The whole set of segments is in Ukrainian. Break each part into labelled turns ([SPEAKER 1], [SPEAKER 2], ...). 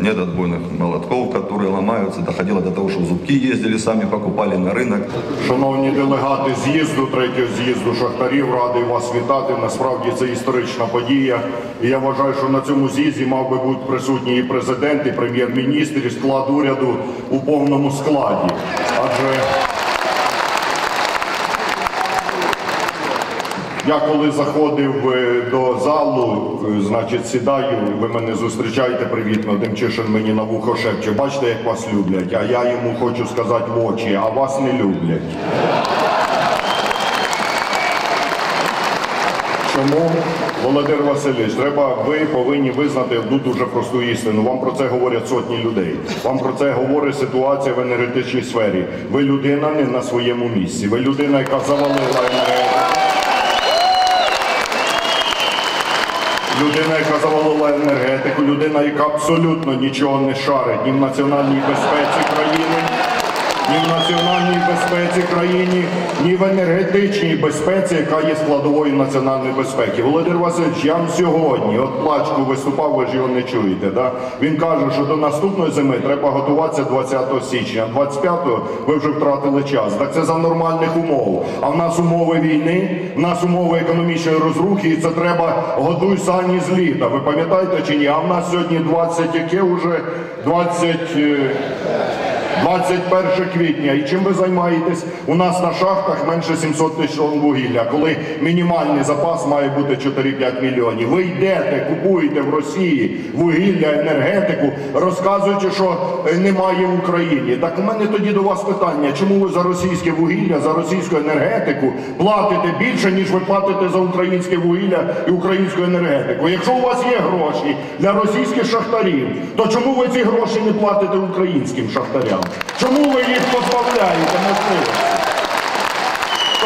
[SPEAKER 1] Нет отбойных молотков, которые ломаются. Доходило до того, что зубки ездили, сами покупали на рынок.
[SPEAKER 2] Шановні делегати з'їзду, третього з'їзду шахтарів, радий вас вітати. Насправді це історична подія. І я вважаю, що на цьому з'їзді мав би бути присутній і президент, і прем'єр-міністр, і склад уряду у повному складі. Адже Я коли заходив е, до залу, е, значить, сідаю, ви мене зустрічаєте привітно, Демчишин мені на вухо шепче, бачите, як вас люблять, а я йому хочу сказати в очі, а вас не люблять. Чому, Володимир Васильович, треба, ви повинні визнати одну дуже просту істину. Вам про це говорять сотні людей. Вам про це говорить ситуація в енергетичній сфері. Ви людина не на своєму місці. Ви людина, яка завалила енергетику. Людина, яка завалила енергетику, людина, яка абсолютно нічого не шарить ні в національній безпеці країни, ні в національній безпеці країни, ні в енергетичній безпеці, яка є складовою національної безпеки. Володимир Васильович, я вам сьогодні, от плачку виступав, ви ж його не чуєте. Да? Він каже, що до наступної зими треба готуватися 20 січня. 25-го ви вже втратили час. Так це за нормальних умов. А в нас умови війни, в нас умови економічної розрухи, і це треба годуй сані з літа. Ви пам'ятаєте чи ні? А в нас сьогодні 20, яке вже 20... е, 21 квітня. І чим ви займаєтесь? У нас на шахтах менше 700 тисяч тонн вугілля, коли мінімальний запас має бути 4-5 мільйонів. Ви йдете, купуєте в Росії вугілля, енергетику, розказуючи, що е, немає в Україні. Так у мене тоді до вас питання: чому ви за російське вугілля, за російську енергетику платите більше, ніж ви платите за українське вугілля і українську енергетику? Якщо у вас є гроші для російських шахтарів, то чому ви ці гроші не платите українським шахтарям? Чому ви їх позбавляєте можливості?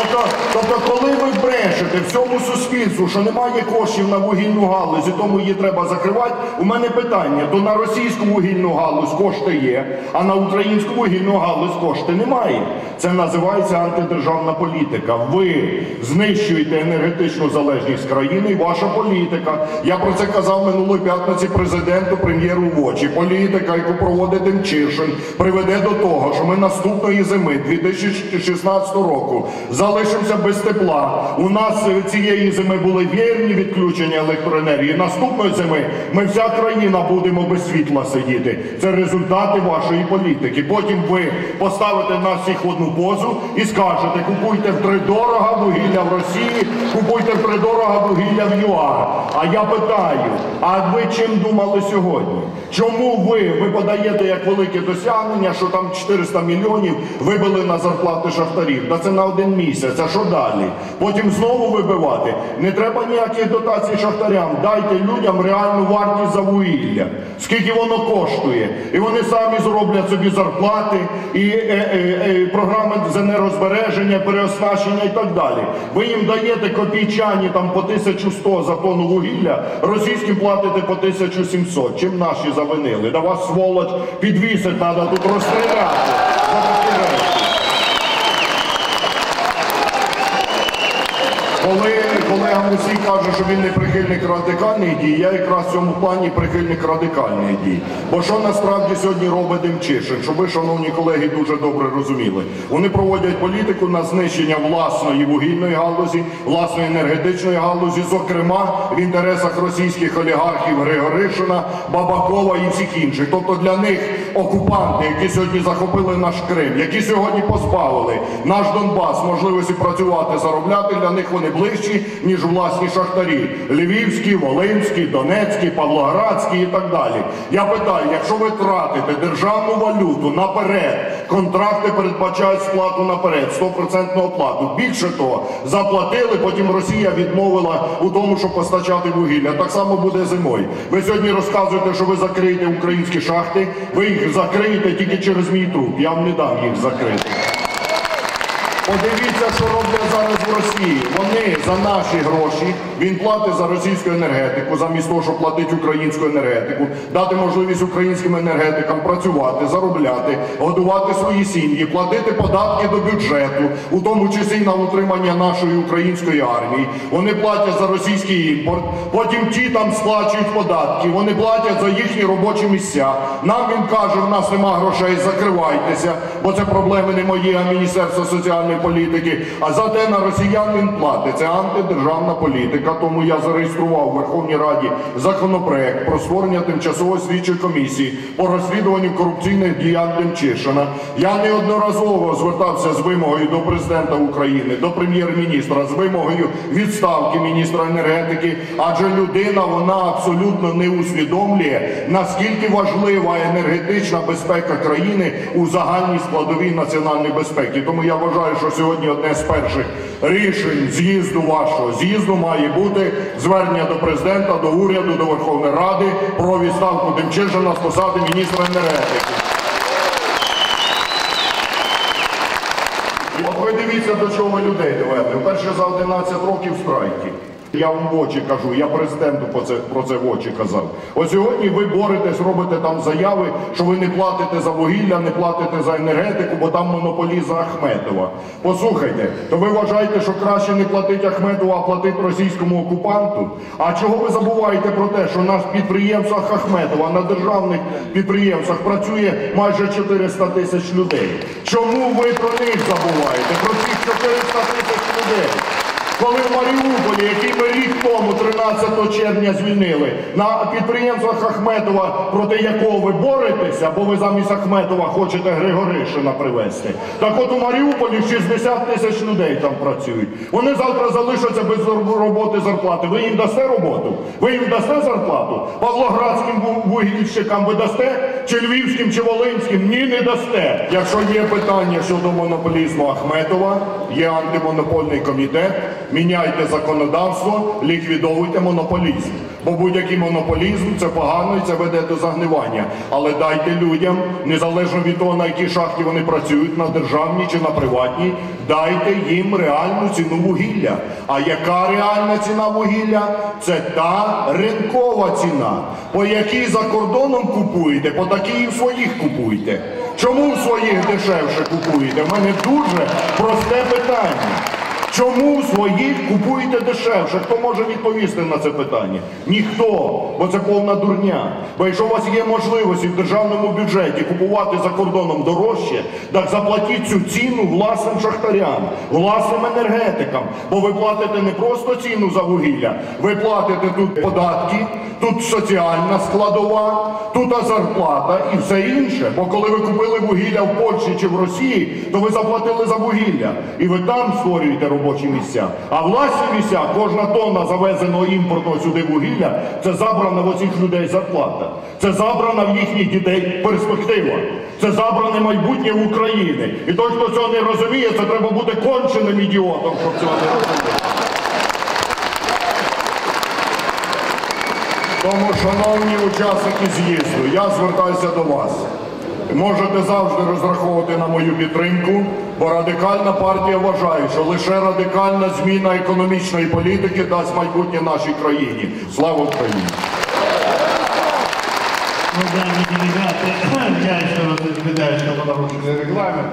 [SPEAKER 2] Тобто, тобто, коли ви брешете всьому суспільству, що немає коштів на вугільну галузь, і тому її треба закривати, у мене питання: то на російську вугільну галузь кошти є, а на українську вугільну галузь кошти немає. Це називається антидержавна політика. Ви знищуєте енергетичну залежність країни і ваша політика. Я про це казав минулої п'ятниці президенту, прем'єру в очі. Політика, яку проводить Демчишин, приведе до того, що ми наступної зими 2016 року залишимося без тепла. У нас цієї зими були вірні відключення електроенергії. Наступної зими ми вся країна будемо без світла сидіти. Це результати вашої політики. Потім ви поставите нас всіх в одну позу і скажете, купуйте втридорога вугілля в Росії, купуйте втридорога вугілля в ЮАР. А я питаю, а ви чим думали сьогодні? Чому ви, ви подаєте як велике досягнення, що там 400 мільйонів вибили на зарплати шахтарів? Та це на один місяць. А що далі? Потім знову вибивати. Не треба ніяких дотацій шахтарям. Дайте людям реальну вартість за вугілля. Скільки воно коштує? І вони самі зроблять собі зарплати і е, е, е, програми з енергозбереження, переоснащення і так далі. Ви їм даєте копійчані там по 1100 за тонну вугілля, російським платите по 1700. Чим наші завинили? Да вас сволоч підвісить, треба тут розстріляти. За колега Мусій каже, що він не прихильник радикальних дій, я якраз в цьому плані прихильник радикальних дій. Бо що насправді сьогодні робить Демчишин, щоб ви, шановні колеги, дуже добре розуміли. Вони проводять політику на знищення власної вугільної галузі, власної енергетичної галузі, зокрема в інтересах російських олігархів Григоришина, Бабакова і всіх інших. Тобто для них окупанти, які сьогодні захопили наш Крим, які сьогодні позбавили наш Донбас можливості працювати, заробляти, для них вони ближчі, ніж власні шахтарі. Львівські, Волинські, Донецькі, Павлоградські і так далі. Я питаю, якщо ви тратите державну валюту наперед, контракти передбачають сплату наперед, 100% оплату. Більше того, заплатили, потім Росія відмовила у тому, щоб постачати вугілля. Так само буде зимою. Ви сьогодні розказуєте, що ви закриєте українські шахти, ви їх закриєте тільки через мій труп. Я вам не дам їх закрити. Подивіться, що роблять зараз в Росії. Вони за наші гроші, він платить за російську енергетику, замість того, щоб платити українську енергетику, дати можливість українським енергетикам працювати, заробляти, годувати свої сім'ї, платити податки до бюджету, у тому числі на утримання нашої української армії. Вони платять за російський імпорт, потім ті там сплачують податки, вони платять за їхні робочі місця. Нам він каже, в нас нема грошей, закривайтеся, бо це проблеми не мої, а Міністерства соціальної політики. А за те на росіян він платить. Це антидержавна політика. Тому я зареєстрував у Верховній Раді законопроект про створення тимчасової слідчої комісії по розслідуванню корупційних діянь Демчишина. Я неодноразово звертався з вимогою до президента України, до прем'єр-міністра з вимогою відставки міністра енергетики, адже людина вона абсолютно не усвідомлює наскільки важлива енергетична безпека країни у загальній складовій національної безпеки. Тому я вважаю, що сьогодні одне з перших рішень з'їзду вашого з'їзду має бути звернення до президента, до уряду, до Верховної Ради про відставку Демчишина з посади міністра енергетики. От ви дивіться, до чого ви людей довели. Вперше за 11 років страйки. Я вам в очі кажу, я президенту про це, про це в очі казав. От сьогодні ви боретесь, робите там заяви, що ви не платите за вугілля, не платите за енергетику, бо там монополізм за Ахметова. Послухайте, то ви вважаєте, що краще не платити Ахметову, а платити російському окупанту? А чого ви забуваєте про те, що на підприємствах Ахметова, на державних підприємствах працює майже 400 тисяч людей? Чому ви про них забуваєте? Про цих 400 тисяч людей? Коли в Маріуполі, який ми рік тому, 13 червня, звільнили, на підприємствах Ахметова, проти якого ви боретеся, бо ви замість Ахметова хочете Григоришина привезти. Так от у Маріуполі 60 тисяч людей там працюють. Вони завтра залишаться без роботи зарплати. Ви їм дасте роботу? Ви їм дасте зарплату? Павлоградським вугільщикам ви дасте? Чи львівським, чи волинським? Ні, не дасте. Якщо є питання щодо монополізму Ахметова, є антимонопольний комітет, міняйте законодавство, ліквідовуйте монополізм. Бо будь-який монополізм це погано і це веде до загнивання. Але дайте людям, незалежно від того, на якій шахті вони працюють, на державній чи на приватній, дайте їм реальну ціну вугілля. А яка реальна ціна вугілля? Це та ринкова ціна, по якій за кордоном купуєте, по такій і в своїх купуйте. Чому в своїх дешевше купуєте? У мене дуже просте питання. Чому своїх купуєте дешевше? Хто може відповісти на це питання? Ніхто, бо це повна дурня. Бо якщо у вас є можливості в державному бюджеті купувати за кордоном дорожче, так заплатіть цю ціну власним шахтарям, власним енергетикам. Бо ви платите не просто ціну за вугілля, ви платите тут податки, тут соціальна складова, тут зарплата і все інше. Бо коли ви купили вугілля в Польщі чи в Росії, то ви заплатили за вугілля. І ви там створюєте робочі місця. А власні місця, кожна тонна завезеного імпортного сюди вугілля, це забрана в оцих людей зарплата. Це забрана в їхніх дітей перспектива. Це забране майбутнє України. І той, хто цього не розуміє, це треба бути конченим ідіотом, щоб цього не розуміти. Тому, шановні учасники з'їзду, я звертаюся до вас Можете завжди розраховувати на мою підтримку, бо радикальна партія вважає, що лише радикальна зміна економічної політики дасть майбутнє нашій країні. Слава Україні!
[SPEAKER 3] Уважаемые делегаты, я еще раз извиняюсь, что мы нарушили регламент.